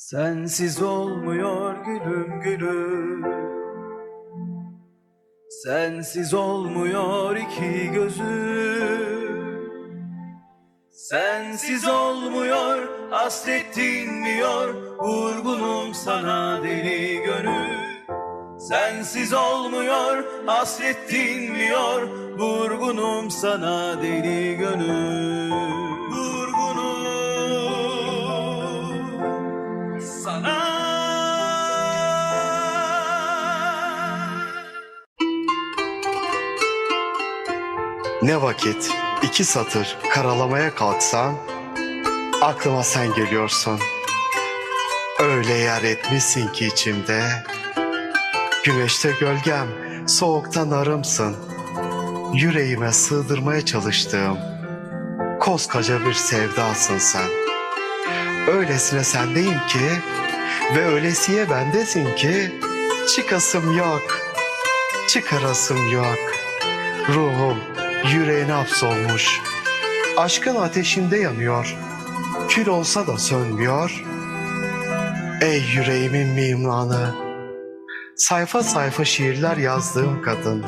Sensiz olmuyor gülüm gülüm. Sensiz olmuyor iki gözüm. Sensiz olmuyor hasret dinmiyor. Vurgunum sana deli gönül. Sensiz olmuyor hasret dinmiyor. Vurgunum sana deli gönül Ne vakit iki satır karalamaya kalksam aklıma sen geliyorsun. Öyle yer etmişsin ki içimde. Güneşte gölgem, soğukta narımsın. Yüreğime sığdırmaya çalıştığım koskoca bir sevdasın sen. Öylesine sendeyim ki ve öylesiye bendesin ki çıkasım yok, çıkarasım yok. Ruhum yüreğine hapsolmuş. Aşkın ateşinde yanıyor. Kül olsa da sönmüyor. Ey yüreğimin mimranı. Sayfa sayfa şiirler yazdığım kadın.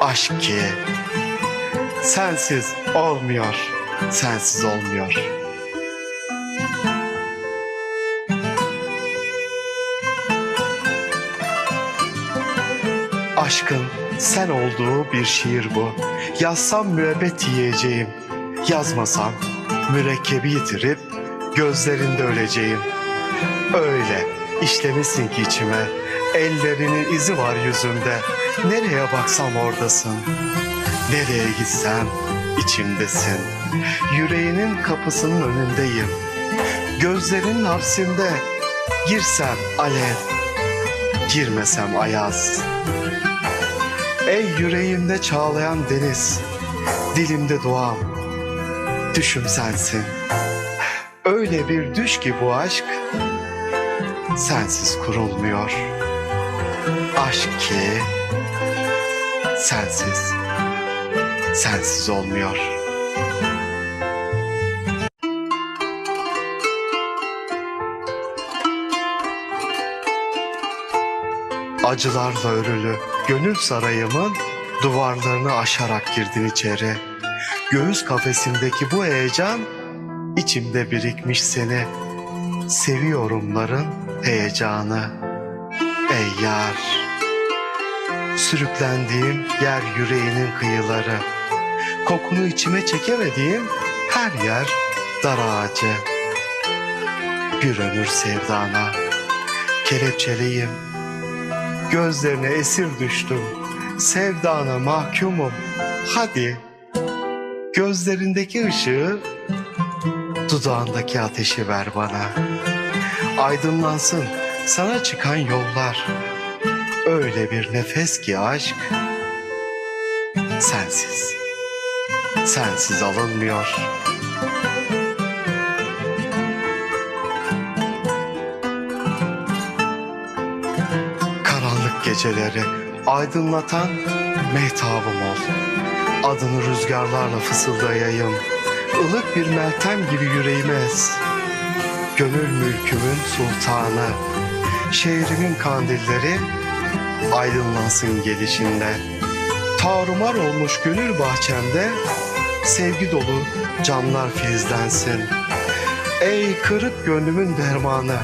Aşk ki sensiz olmuyor. Sensiz olmuyor. Aşkın sen olduğu bir şiir bu. Yazsam müebbet yiyeceğim. Yazmasam mürekkebi yitirip gözlerinde öleceğim. Öyle işlemişsin ki içime. Ellerinin izi var yüzümde. Nereye baksam oradasın. Nereye gitsem içimdesin. Yüreğinin kapısının önündeyim. Gözlerinin hapsinde. Girsem alev, girmesem ayaz. Ey yüreğimde çağlayan deniz, dilimde duam, düşüm sensin. Öyle bir düş ki bu aşk, sensiz kurulmuyor. Aşk ki, sensiz, sensiz olmuyor. Acılarla örülü gönül sarayımın duvarlarını aşarak girdin içeri. Göğüs kafesindeki bu heyecan içimde birikmiş seni. Seviyorumların heyecanı. Ey yar, sürüklendiğim yer yüreğinin kıyıları. Kokunu içime çekemediğim her yer dar ağacı. Bir ömür sevdana, kelepçeliyim Gözlerine esir düştüm. Sevdana mahkumum. Hadi. Gözlerindeki ışığı, dudağındaki ateşi ver bana. Aydınlansın sana çıkan yollar. Öyle bir nefes ki aşk sensiz. Sensiz alınmıyor. Geceleri aydınlatan mehtabım ol. Adını rüzgarlarla fısıldayayım. Ilık bir meltem gibi yüreğime es. Gönül mülkümün sultanı. Şehrimin kandilleri aydınlansın gelişinde. Tarumar olmuş gönül bahçemde sevgi dolu camlar filizlensin. Ey kırık gönlümün dermanı,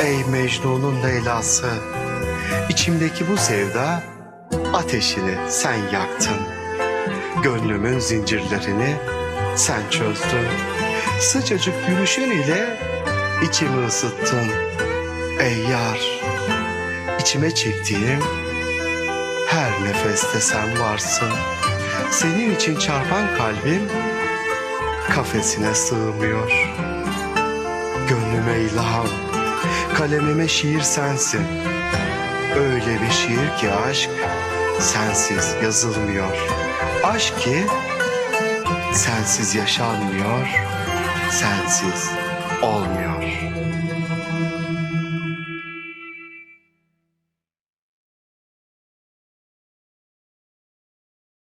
ey Mecnun'un Leyla'sı. İçimdeki bu sevda ateşini sen yaktın. Gönlümün zincirlerini sen çözdün. Sıcacık gülüşün ile içimi ısıttın. Ey yar, içime çektiğim her nefeste sen varsın. Senin için çarpan kalbim kafesine sığmıyor. Gönlüme ilham, kalemime şiir sensin. Öyle bir şiir ki aşk sensiz yazılmıyor. Aşk ki sensiz yaşanmıyor, sensiz olmuyor.